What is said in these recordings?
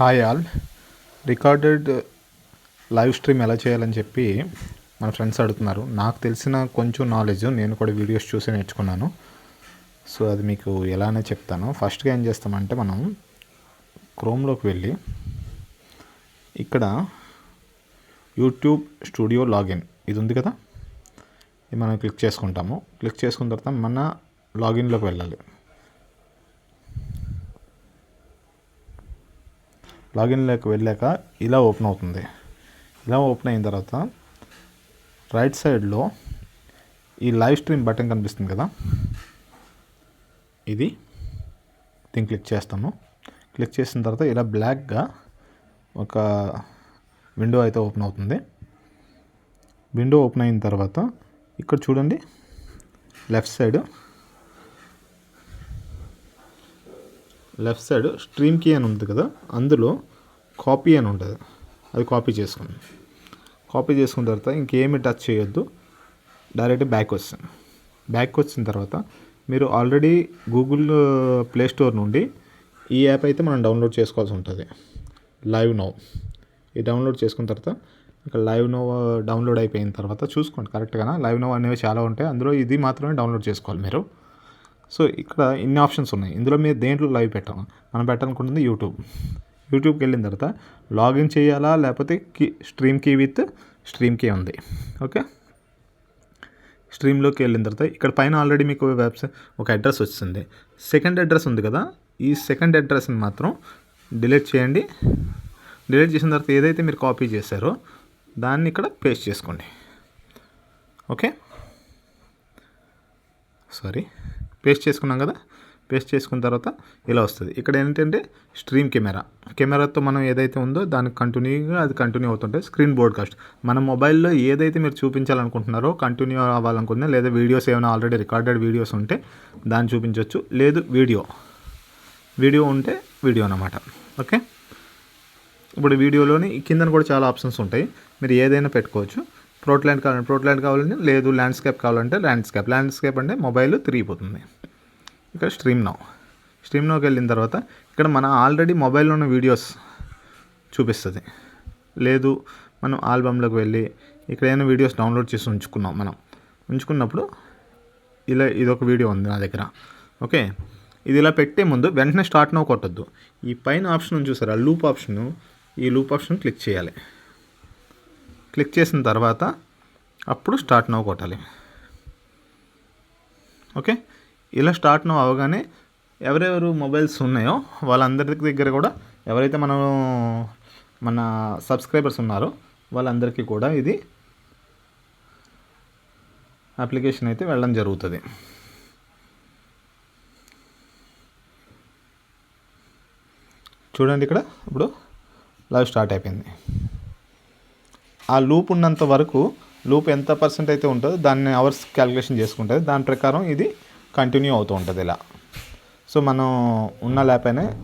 Hi all. Recorded live stream ఎలా చేయాలని చెప్పి మన ఫ్రెండ్స్ అడుగుతున్నారు. నాకు తెలిసిన కొంచెం నాలెడ్జ్ నేను కూడా వీడియోస్ చూసి నేర్చుకున్నాను. సో అది మీకు ఎలానే చెప్తాను. ఫస్ట్గా ఏం చేస్తామంటే మనం క్రోమ్లోకి వెళ్ళి ఇక్కడ యూట్యూబ్ స్టూడియో లాగిన్ ఇది ఉంది కదా? ఇది మనం క్లిక్ చేసుకుంటాము. క్లిక్ చేసుకున్న తర్వాత మన లాగిన్లోకి వెళ్ళాలి. లాగిన్లోకి వెళ్ళాక ఇలా ఓపెన్ అవుతుంది. ఇలా ఓపెన్ అయిన తర్వాత రైట్ సైడ్లో ఈ లైవ్ స్ట్రీమ్ బటన్ కనిపిస్తుంది కదా? ఇది దీన్ని క్లిక్ చేస్తాము క్లిక్ చేసిన తర్వాత ఇలా బ్లాక్గా ఒక విండో అయితే ఓపెన్ అవుతుంది. విండో ఓపెన్ అయిన తర్వాత ఇక్కడ చూడండి left side left side stream key అని ఉంది కదా అందులో కాపీ అని ఉంటుంది. అది కాపీ చేసుకోండి. కాపీ చేసుకున్న తర్వాత ఇంకేమి టచ్ చేయొద్దు. డైరెక్ట్ బ్యాక్ వస్తుంది. బ్యాక్ వచ్చిన తర్వాత మీరు ఆల్రెడీ గూగుల్ ప్లే స్టోర్ నుండి ఈ యాప్ అయితే మనం డౌన్లోడ్ చేసుకోవాల్సి ఉంటుంది. Live no. ఈ డౌన్లోడ్ చేసుకున్న తర్వాత ఇక లైవ్ నో డౌన్లోడ్ అయిపోయిన తర్వాత చూసుకోండి. కరెక్ట్గా లైవ్ నో అనేవి చాలా ఉంటాయి. అందులో ఇది మాత్రమే డౌన్లోడ్ చేసుకోవాలి మీరు. సో ఇక్కడ ఇన్ని ఆప్షన్స్ ఉన్నాయి. ఇందులో మీరు దేంట్లో లైవ్ పెట్టాము మనం పెట్టాలనుకుంటుంది యూట్యూబ్. యూట్యూబ్కి వెళ్ళిన తర్వాత లాగిన్ చేయాలా? లేకపోతే key stream key with stream key ఉంది. ఓకే? స్ట్రీమ్లోకి వెళ్ళిన తర్వాత ఇక్కడ పైన ఆల్రెడీ మీకు వెబ్సైట్ ఒక అడ్రస్ వచ్చింది. సెకండ్ అడ్రస్ ఉంది కదా? ఈ సెకండ్ అడ్రస్ని మాత్రం డిలీట్ చేయండి. డిలీట్ చేసిన తర్వాత ఏదైతే మీరు కాపీ చేశారో దాన్ని ఇక్కడ పేస్ట్ చేసుకోండి. ఓకే? సారీ. పేస్ట్ చేసుకున్నాం కదా పేస్ట్ చేసుకున్న తర్వాత ఇలా వస్తుంది. ఇక్కడ ఏంటంటే స్ట్రీమ్ కెమెరా. కెమెరాతో మనం ఏదైతే ఉందో దానికి కంటిన్యూగా అది కంటిన్యూ అవుతుంటే స్క్రీన్ బ్రాడ్కాస్ట్. మన మొబైల్లో ఏదైతే మీరు చూపించాలనుకుంటున్నారో కంటిన్యూ అవ్వాలనుకుంటున్నా లేదా వీడియోస్ ఏమైనా ఆల్రెడీ రికార్డెడ్ వీడియోస్ ఉంటే దాన్ని చూపించవచ్చు లేదు వీడియో. వీడియో ఉంటే వీడియో అన్నమాట. ఓకే? ఇప్పుడు వీడియోలోని కిందన కూడా చాలా ఆప్షన్స్ ఉంటాయి. మీరు ఏదైనా పెట్టుకోవచ్చు. ప్రోట్లాండ్ కావాలంటే ప్రోట్లాండ్ కావాలంటే లేదు ల్యాండ్స్కేప్ కావాలంటే ల్యాండ్స్కేప్. ల్యాండ్స్కేప్ అంటే మొబైల్ తిరిగిపోతుంది ఇక్కడ స్ట్రీమ్ నౌ. స్ట్రీమ్ నౌకి వెళ్ళిన తర్వాత ఇక్కడ మన ఆల్రెడీ మొబైల్లో ఉన్న వీడియోస్ చూపిస్తుంది. లేదు మనం ఆల్బమ్లోకి వెళ్ళి ఇక్కడైనా వీడియోస్ డౌన్లోడ్ చేసి ఉంచుకున్నాం మనం. ఉంచుకున్నప్పుడు ఇలా ఇదొక వీడియో ఉంది నా దగ్గర. ఓకే? ఇది ఇలా పెట్టే ముందు వెంటనే స్టార్ట్ నో కొట్టద్దు. ఈ పైన ఆప్షన్ చూసారా? Loop option. ఈ లూప్ ఆప్షన్ క్లిక్ చేయాలి. క్లిక్ చేసిన తర్వాత అప్పుడు స్టార్ట్ నో కొట్టాలి. ఓకే? ఇలా స్టార్ట్ నో అవగానే ఎవరెవరు మొబైల్స్ ఉన్నాయో వాళ్ళందరి దగ్గర కూడా ఎవరైతే మనం మన సబ్స్క్రైబర్స్ ఉన్నారో వాళ్ళందరికీ కూడా ఇది అప్లికేషన్ అయితే వెళ్ళడం జరుగుతుంది. చూడండి ఇక్కడ ఇప్పుడు లైవ్ స్టార్ట్ అయిపోయింది. ఆ లూప్ ఉన్నంత వరకు లూప్ ఎంత పర్సెంట్ అయితే ఉంటుందో దాన్ని అవర్స్ క్యాలిక్యులేషన్ చేసుకుంటుంది దాని ప్రకారం ఇది కంటిన్యూ అవుతూ ఉంటుంది ఇలా. సో మనం ఉన్న ల్యాప్ అనే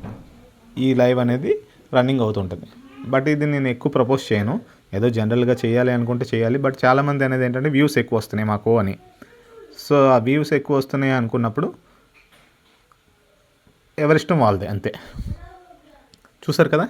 ఈ లైవ్ అనేది రన్నింగ్ అవుతుంటుంది బట్ ఇది నేను ఎక్కువ ప్రపోజ్ చేయను. ఏదో జనరల్గా చేయాలి అనుకుంటే చేయాలి. బట్ చాలామంది అనేది ఏంటంటే వ్యూస్ ఎక్కువ వస్తున్నాయి మాకు అని. సో ఆ వ్యూస్ ఎక్కువ వస్తున్నాయి అనుకున్నప్పుడు ఎవరిష్టం వాళ్ళదే అంతే. చూసారు కదా?